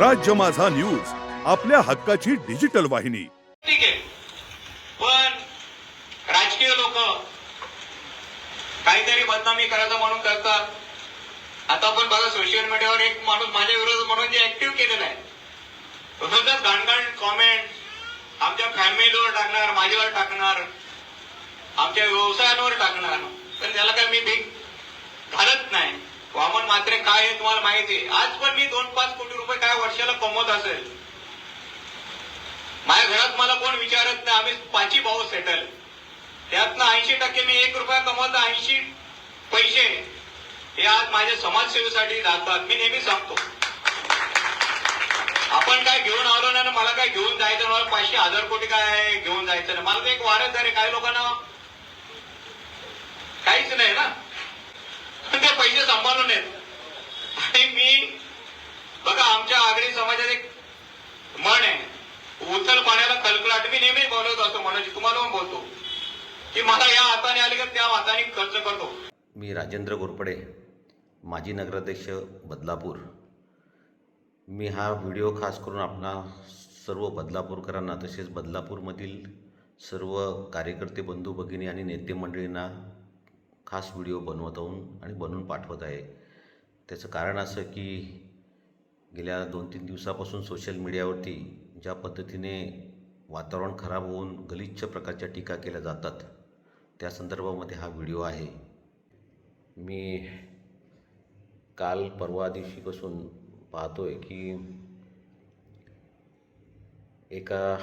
राज्य माझा न्यूज आपल्या हक्काची डिजिटल वाहिनी. ठीक आहे. पण राजकीय लोक काहीतरी बदनामी करायचं म्हणून करतात. आता पण बघा सोशल मीडियावर एक माणूस माझ्या विरोधात म्हणून जे ऍक्टिव्ह केलेलं आहे. तसंच घाणघाण कॉमेंट आमच्या फॅमिलीवर टाकणार माझ्यावर टाकणार आमच्या व्यवसायांवर टाकणार. पण त्याला काय मी भीक घालत नाही. वामन मात्रे काय आहे तुम्हाला माहिती आहे? आज पण मी दोन पाच कोटी काय वर्षाला कमवत असेल? माझ्या घरात मला कोण विचारत नाही. आम्ही पाची भाऊ सेटल त्यातनं ऐंशी टक्के मी एक रुपया कमवत ऐंशी पैसे हे आज माझ्या समाजसेवेसाठी जातात मी नेहमी सांगतो. आपण काय घेऊन आलो नाही मला काय घेऊन जायचं मला पाचशे हजार कोटी काय घेऊन जायचं नाही. मला तर एक वारस झाले काही लोकांना? काहीच नाही ना. पण ते पैसे सांभाळून येत आणि मी आमच्या आगरी समाजात एक म्हण आहे. उचल पाण्याला कलकलाट मी नेहमी बोलवत असतो म्हणून तुम्हाला पण बोलतो. की मला या हाताने आले का त्या हाताने खर्च करतो. मी राजेंद्र घोरपडे माजी नगराध्यक्ष बदलापूर. मी हा व्हिडिओ खास करून आपणा सर्व बदलापूरकरांना तसेच बदलापूरमधील सर्व कार्यकर्ते बंधू भगिनी आणि नेते मंडळींना खास व्हिडिओ बनवत आणि बनवून पाठवत आहे. त्याचं कारण असं की गेल्या दोन तीन दिवसापासून सोशल मीडियावरती ज्या पद्धतीने वातावरण खराब होऊन गलिच्छ प्रकारच्या टीका केल्या जातात त्या संदर्भामध्ये हा व्हिडिओ आहे. मी काल परवा दिवशीपासून पाहतोय की एका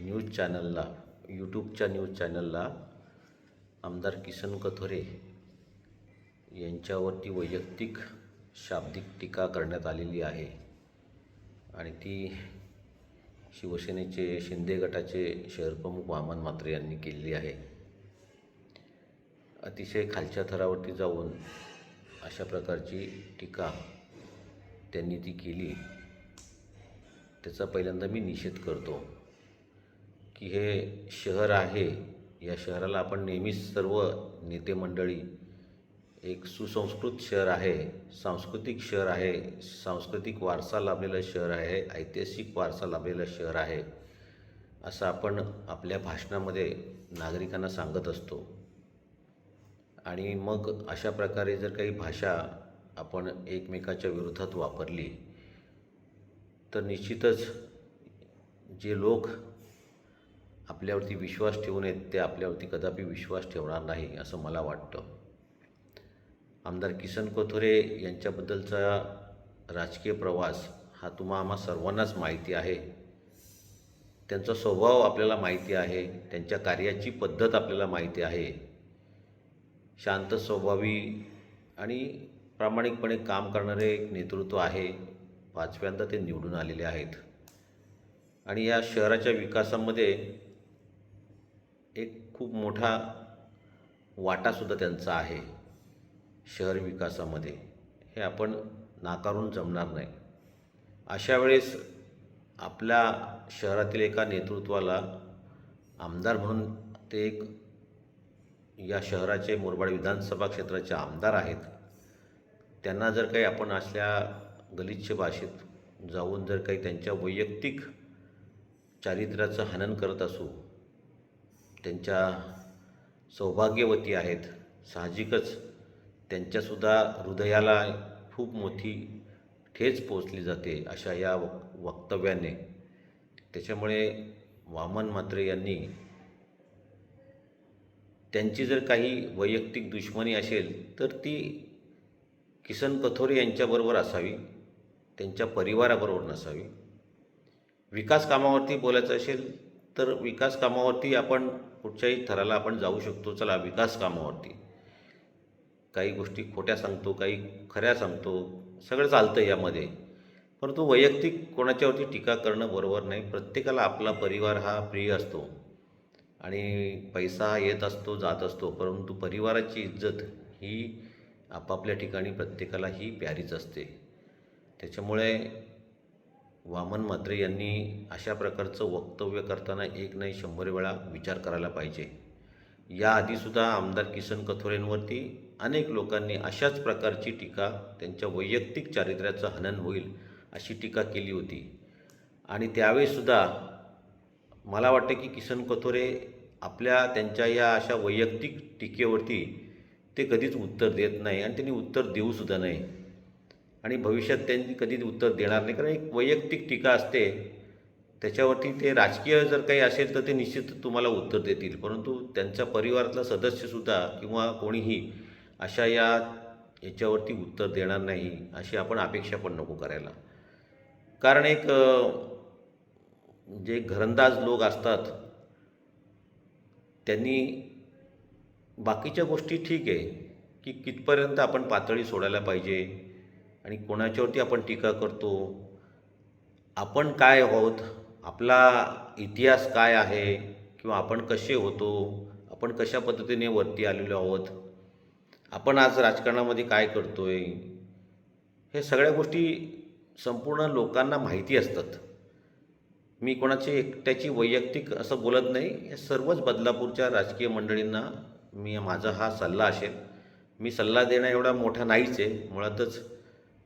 न्यूज चॅनलला यूट्यूबच्या न्यूज चॅनलला आमदार किसन कथोरे यांच्यावरती वैयक्तिक शाब्दिक टीका करण्यात आलेली आहे. आणि ती शिवसेनेचे शिंदे गटाचे शहरप्रमुख वामन म्हात्रे यांनी केलेली आहे. अतिशय खालच्या थरावरती जाऊन अशा प्रकारची टीका त्यांनी ती केली. त्याचा पहिल्यांदा मी निषेध करतो की हे शहर आहे. या शहराला आपण नेहमीच सर्व नेते मंडळी एक सुसंस्कृत शहर आहे सांस्कृतिक शहर आहे सांस्कृतिक वारसा लाभलेलं शहर आहे ऐतिहासिक वारसा लाभलेलं शहर आहे असं आपण आपल्या भाषणामध्ये नागरिकांना सांगत असतो. आणि मग अशा प्रकारे जर काही भाषा आपण एकमेकाच्या विरोधात वापरली तर निश्चितच जे लोक आपल्यावरती विश्वास ठेवून आहेत ते आपल्यावरती कदापि विश्वास ठेवणार नाही असं मला वाटतं. आमदार किसन कोथुरे यांच्याबद्दलचा राजकीय प्रवास हा तुम्हा आम्हा सर्वांनाच माहिती आहे. त्यांचा स्वभाव आपल्याला माहिती आहे. त्यांच्या कार्याची पद्धत आपल्याला माहिती आहे. शांत स्वभावी आणि प्रामाणिकपणे काम करणारे एक नेतृत्व आहे. पाचव्यांदा ते निवडून आलेले आहेत. आणि या शहराच्या विकासामध्ये एक खूप मोठा वाटासुद्धा त्यांचा आहे. शहर विकासामध्ये हे आपण नाकारून जमणार नाही. अशा वेळेस आपल्या शहरातील एका नेतृत्वाला आमदार म्हणून ते एक या शहराचे मुरबाड विधानसभा क्षेत्राचे आमदार आहेत. त्यांना जर काही आपण असल्या गलिच्छ भाषेत जाऊन जर काही त्यांच्या वैयक्तिक चारित्र्याचं हनन करत असू त्यांच्या सौभाग्यवती आहेत साहजिकच त्यांच्यासुद्धा हृदयाला खूप मोठी ठेच पोचली जाते अशा या वक वक्तव्याने. त्याच्यामुळे वामन म्हात्रे यांनी त्यांची जर काही वैयक्तिक दुश्मनी असेल तर ती किसन कथोरे यांच्याबरोबर असावी त्यांच्या परिवाराबरोबर नसावी. विकास कामावरती बोलायचं असेल तर विकास कामावरती आपण कुठच्याही थराला आपण जाऊ शकतो. चला विकास कामावरती. काही गोष्टी खोट्या सांगतो काही खऱ्या सांगतो सगळं चालतं यामध्ये. परंतु वैयक्तिक कोणाच्यावरती टीका करणं बरोबर नाही. प्रत्येकाला आपला परिवार हा प्रिय असतो. आणि पैसा येत असतो जात असतो. परंतु परिवाराची इज्जत ही आपापल्या ठिकाणी प्रत्येकाला ही प्यारीच असते. त्याच्यामुळे वामन म्हात्रे यांनी अशा प्रकारचं वक्तव्य करताना एक नाही शंभर वेळा विचार करायला पाहिजे. याआधीसुद्धा आमदार किसन कथोरेंवरती अनेक लोकांनी अशाच प्रकारची टीका त्यांच्या वैयक्तिक चारित्र्याचं हनन होईल अशी टीका केली होती. आणि त्यावेळीसुद्धा मला वाटतं की किसन कथोरे आपल्या त्यांच्या या अशा वैयक्तिक टीकेवरती ते कधीच उत्तर देत नाही आणि त्यांनी उत्तर देऊसुद्धा नाही. आणि भविष्यात त्यांनी कधीच उत्तर देणार नाही. कारण एक वैयक्तिक टीका असते. त्याच्यावरती ते राजकीय जर काही असेल तर ते निश्चित तुम्हाला उत्तर देतील. परंतु त्यांच्या परिवारातला सदस्यसुद्धा किंवा कोणीही अशा या याच्यावरती उत्तर देणार नाही अशी आपण अपेक्षा पण नको करायला. कारण एक जे घरंदाज लोक असतात त्यांनी बाकीच्या गोष्टी ठीक आहे की कितपर्यंत आपण पातळी सोडायला पाहिजे आणि कोणाच्यावरती आपण टीका करतो आपण काय आहोत आपला इतिहास काय आहे किंवा आपण कसे होतो आपण कशा पद्धतीने वरती आलेलो आहोत आपण आज राजकारणामध्ये काय करतो आहे हे सगळ्या गोष्टी संपूर्ण लोकांना माहिती असतात. मी कोणाची एकट्याची वैयक्तिक असं बोलत नाही. या सर्वच बदलापूरच्या राजकीय मंडळींना मी माझा हा सल्ला असेल. मी सल्ला देणं एवढा मोठा नाहीच आहे. मुळातच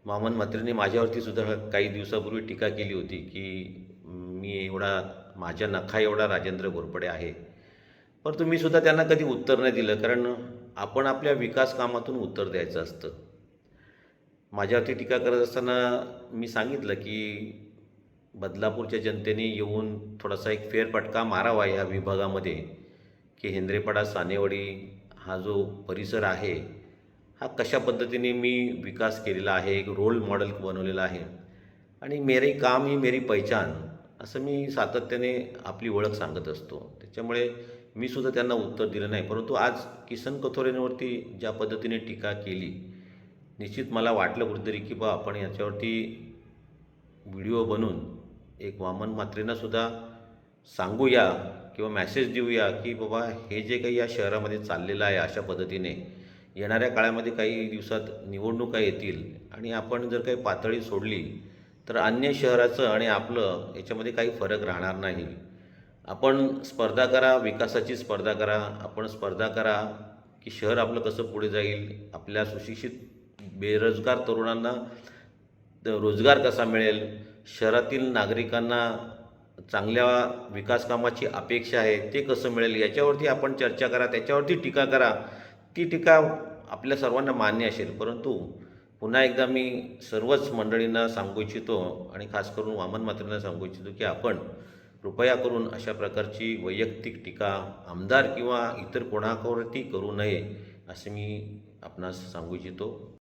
मामन म्हात्रेंनी माझ्यावरती सुद्धा काही दिवसापूर्वी टीका केली होती की मी एवढा माझ्या नखा एवढा राजेंद्र घोरपडे आहे. परंतु मी सुद्धा त्यांना कधी उत्तर नाही दिलं. कारण आपण आपल्या विकास कामातून उत्तर द्यायचं असतं. माझ्यावरती टीका करत असताना मी सांगितलं की बदलापूरच्या जनतेने येऊन थोडासा एक फेरफटका मारावा या विभागामध्ये की हेंद्रेपाडा सानेवाडी हा जो परिसर आहे हा कशा पद्धतीने मी विकास केलेला आहे एक रोल मॉडेल बनवलेला आहे आणि मेरे काम ही मेरी पहिचान असं मी सातत्याने आपली ओळख सांगत असतो. त्याच्यामुळे मी सुद्धा त्यांना उत्तर दिलं नाही. परंतु आज किसन कथोरेंवरती ज्या पद्धतीने टीका केली निश्चित मला वाटलं कुठेतरी की बा आपण याच्यावरती व्हिडिओ बनवून एक वामन म्हात्रेंनासुद्धा सांगूया किंवा मॅसेज देऊया की बाबा हे जे काही या शहरामध्ये चाललेलं आहे अशा पद्धतीने येणाऱ्या काळामध्ये काही दिवसात निवडणुका येतील आणि आपण जर काही पातळी सोडली तर अन्य शहराचं आणि आपलं याच्यामध्ये काही फरक राहणार नाही. आपण स्पर्धा करा विकासाची स्पर्धा करा आपण स्पर्धा करा की शहर आपलं कसं पुढे जाईल आपल्या सुशिक्षित बेरोजगार तरुणांना रोजगार कसा मिळेल? शहरातील नागरिकांना चांगल्या विकास कामाची अपेक्षा आहे ते कसं मिळेल? याच्यावरती आपण चर्चा करा त्याच्यावरती टीका करा. ती टीका आपल्या सर्वांना मान्य असेल परंतु पुन्हा एकदा मी सर्वच मंडळींना सांगू इच्छितो आणि खास करून वामन मात्रेंना सांगू इच्छितो की आपण कृपया करून अशा प्रकारची वैयक्तिक टीका आमदार किंवा इतर कोणावरती करू नये असे मी आपणास सांगू इच्छितो.